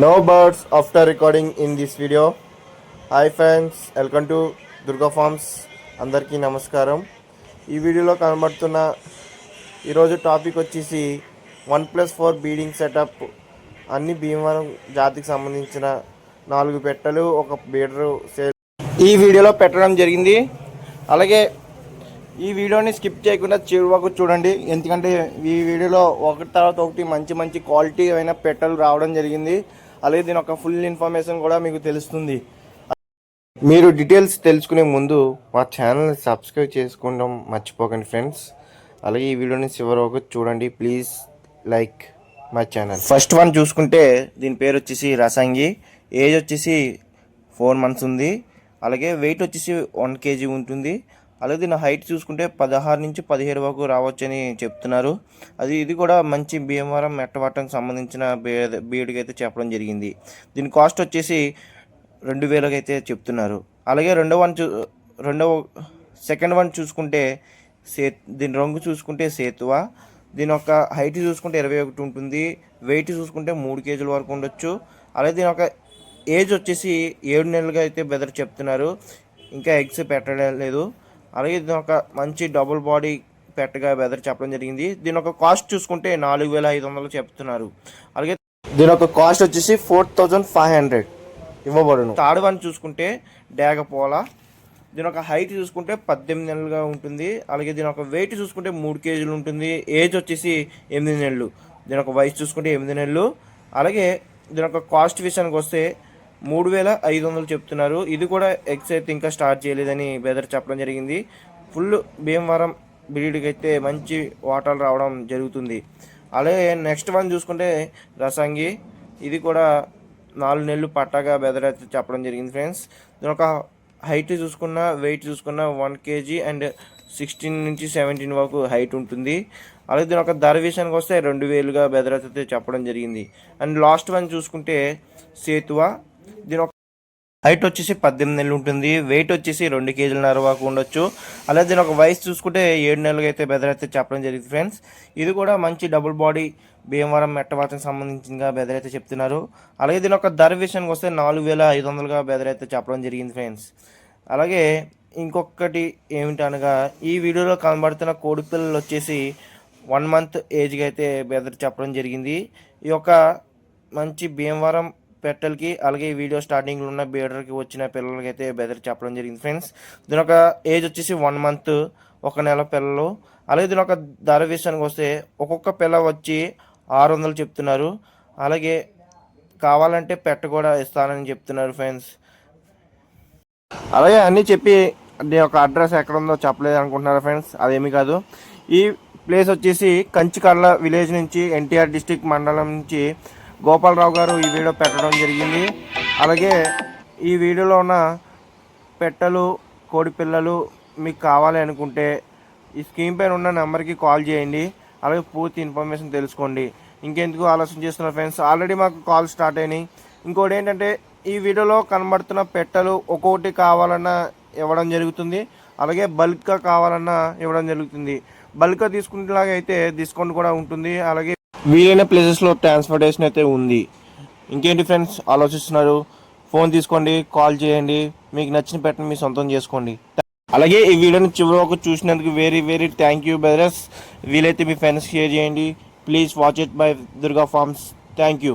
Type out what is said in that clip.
No birds after recording in this video hi friends welcome to Durga farms అందరికీ నమస్కారం. ఈ వీడియోలో కనబడుతున్న ఈరోజు టాపిక్ వచ్చేసి one plus four breeding setup అన్ని భీమవరం జాతికి సంబంధించిన నాలుగు పెట్టలు ఒక బీడరు సేల్ ఈ వీడియోలో పెట్టడం జరిగింది. అలాగే ఈ వీడియోని స్కిప్ చేయకుండా చివరి వరకు చూడండి. ఎందుకంటే ఈ వీడియోలో ఒకటి తర్వాత ఒకటి మంచి మంచి క్వాలిటీ అయిన పెట్టలు రావడం జరిగింది. అలాగే దీని ఒక ఫుల్ ఇన్ఫర్మేషన్ కూడా మీకు తెలుస్తుంది. మీరు డీటెయిల్స్ తెలుసుకునే ముందు మా ఛానల్ని సబ్స్క్రైబ్ చేసుకోవడం మర్చిపోకండి ఫ్రెండ్స్. అలాగే ఈ వీడియోని చివరి వరకు చూడండి. Please like my channel. First one చూసుకుంటే దీని పేరు వచ్చేసి రసంగి. ఏజ్ వచ్చేసి ఫోర్ మంత్స్ ఉంది. అలాగే వెయిట్ వచ్చేసి వన్ కేజీ ఉంటుంది. అలాగే నా హైట్ చూసుకుంటే పదహారు నుంచి పదిహేడు వరకు రావచ్చని చెప్తున్నారు. అది ఇది కూడా మంచి భీమవరం మెట్టవాటానికి సంబంధించిన బే అయితే చెప్పడం జరిగింది. దీని కాస్ట్ వచ్చేసి రెండు వేలకు అయితే చెప్తున్నారు. అలాగే రెండో వన్ చూ రెండవ సెకండ్ వన్ చూసుకుంటే సే దీని రంగు చూసుకుంటే సేతువ. దీని యొక్క హైట్ చూసుకుంటే ఇరవై ఒకటి ఉంటుంది. వెయిట్ చూసుకుంటే మూడు కేజీల వరకు ఉండొచ్చు. అలాగే దీని యొక్క ఏజ్ వచ్చేసి ఏడు నెలలుగా అయితే బెదర్ చెప్తున్నారు. ఇంకా ఎగ్స్ పెట్టడం లేదు అలాగే దీని ఒక మంచి డబుల్ బాడీ పెట్టగా బెదర్ చెప్పడం జరిగింది. దీని ఒక కాస్ట్ చూసుకుంటే నాలుగు వేల ఐదు వందలు చెప్తున్నారు. అలాగే దీని యొక్క కాస్ట్ వచ్చేసి ఫోర్ థౌజండ్ ఫైవ్ హండ్రెడ్ ఇవ్వబడును. థర్డ్ వన్ చూసుకుంటే డేగపోల. దీని ఒక హైట్ చూసుకుంటే పద్దెనిమిది నెలలుగా ఉంటుంది. అలాగే దీని ఒక వెయిట్ చూసుకుంటే మూడు కేజీలు ఉంటుంది. ఏజ్ వచ్చేసి ఎనిమిది నెలలు. దీని ఒక వయసు చూసుకుంటే ఎనిమిది నెలలు. అలాగే దీని ఒక కాస్ట్ విషయానికి వస్తే మూడు వేల ఐదు వందలు చెప్తున్నారు. ఇది కూడా ఎక్సైట్ అయితే ఇంకా స్టార్ట్ చేయలేదని బెదర్ చెప్పడం జరిగింది. ఫుల్ భీమవరం బ్రీడ్కి అయితే మంచి వాటర్ రావడం జరుగుతుంది. అలాగే నెక్స్ట్ వన్ చూసుకుంటే రసంగి. ఇది కూడా నాలుగు నెలలు పట్టాగా బెదర్ అయితే చెప్పడం జరిగింది ఫ్రెండ్స్ దీని ఒక హైట్ చూసుకున్న వెయిట్ చూసుకున్న వన్ కేజీ అండ్ సిక్స్టీన్ నుంచి సెవెంటీన్ వరకు హైట్ ఉంటుంది. అలాగే దీని ఒక ధర విషయానికి వస్తే రెండు వేలుగా బెదర్ అయితే చెప్పడం జరిగింది. అండ్ లాస్ట్ వన్ చూసుకుంటే సేతువ. దీని ఒక హైట్ వచ్చేసి పద్దెనిమిది నెలలు ఉంటుంది. వెయిట్ వచ్చేసి రెండు కేజీలన్నర వరకు ఉండొచ్చు. అలాగే దీని ఒక వయసు చూసుకుంటే ఏడు నెలలుగా అయితే బెదర్ అయితే చెప్పడం జరిగింది ఫ్రెండ్స్. ఇది కూడా మంచి డబుల్ బాడీ భీమవరం మెట్టవాతకు సంబంధించిన బెదర్ అయితే చెప్తున్నారు. అలాగే దీని ఒక ధర విషయానికి వస్తే నాలుగు వేల ఐదు వందలుగా బెదర్ అయితే చెప్పడం జరిగింది ఫ్రెండ్స్. అలాగే ఇంకొకటి ఏమిటనగా ఈ వీడియోలో కనబడుతున్న కోడి పిల్లలు వచ్చేసి వన్ మంత్ ఏజ్కి అయితే బెదర్ చెప్పడం జరిగింది. ఈ యొక్క మంచి భీమవరం పెట్టలకి అలాగే ఈ వీడియో స్టార్టింగ్లో ఉన్న బీడర్కి వచ్చిన పిల్లలకి అయితే బెదర్ చెప్పడం జరిగింది ఫ్రెండ్స్ దీని ఒక ఏజ్ వచ్చేసి వన్ మంత్ ఒక నెల పిల్లలు. అలాగే దీని ఒక ధర విషయానికి వస్తే ఒక్కొక్క పిల్ల వచ్చి ఆరు వందలు చెప్తున్నారు. అలాగే కావాలంటే పెట్ట కూడా ఇస్తానని చెప్తున్నారు ఫ్రెండ్స్ అలాగే అన్నీ చెప్పి దీని యొక్క అడ్రస్ ఎక్కడ ఉందో చెప్పలేదు అనుకుంటున్నారు ఫ్రెండ్స్ అదేమి కాదు. ఈ ప్లేస్ వచ్చేసి కంచికర్ల విలేజ్ నుంచి ఎన్టీఆర్ డిస్టిక్ మండలం నుంచి గోపాలరావు గారు ఈ వీడియో పెట్టడం జరిగింది. అలాగే ఈ వీడియోలో ఉన్న పెట్టలు కోడి పిల్లలు మీకు కావాలి అనుకుంటే ఈ స్కీమ్ పైన ఉన్న నెంబర్కి కాల్ చేయండి. అలాగే పూర్తి ఇన్ఫర్మేషన్ తెలుసుకోండి. ఇంకెందుకు ఆలోచన చేస్తున్నారు ఫ్రెండ్స్ ఆల్రెడీ మాకు కాల్ స్టార్ట్ అయినాయి. ఇంకోటి ఏంటంటే ఈ వీడియోలో కనబడుతున్న పెట్టలు ఒక్కొక్కటి కావాలన్నా ఇవ్వడం జరుగుతుంది. అలాగే బల్క్గా కావాలన్నా ఇవ్వడం జరుగుతుంది. బల్క్గా తీసుకునేలాగా అయితే డిస్కౌంట్ కూడా ఉంటుంది. అలాగే వీలైన ప్లేసెస్లో ట్రాన్స్పోర్టేషన్ అయితే ఉంది. ఇంకేంటి ఫ్రెండ్స్ ఆలోచిస్తున్నారు? ఫోన్ తీసుకోండి కాల్ చేయండి. మీకు నచ్చిన పెట్టని మీ సొంతం చేసుకోండి. అలాగే ఈ వీడియోని చివరి వరకు చూసినందుకు very very thank you brothers వీలైతే మీ ఫ్రెండ్స్ షేర్ చేయండి. Please watch it by Durga farms thank you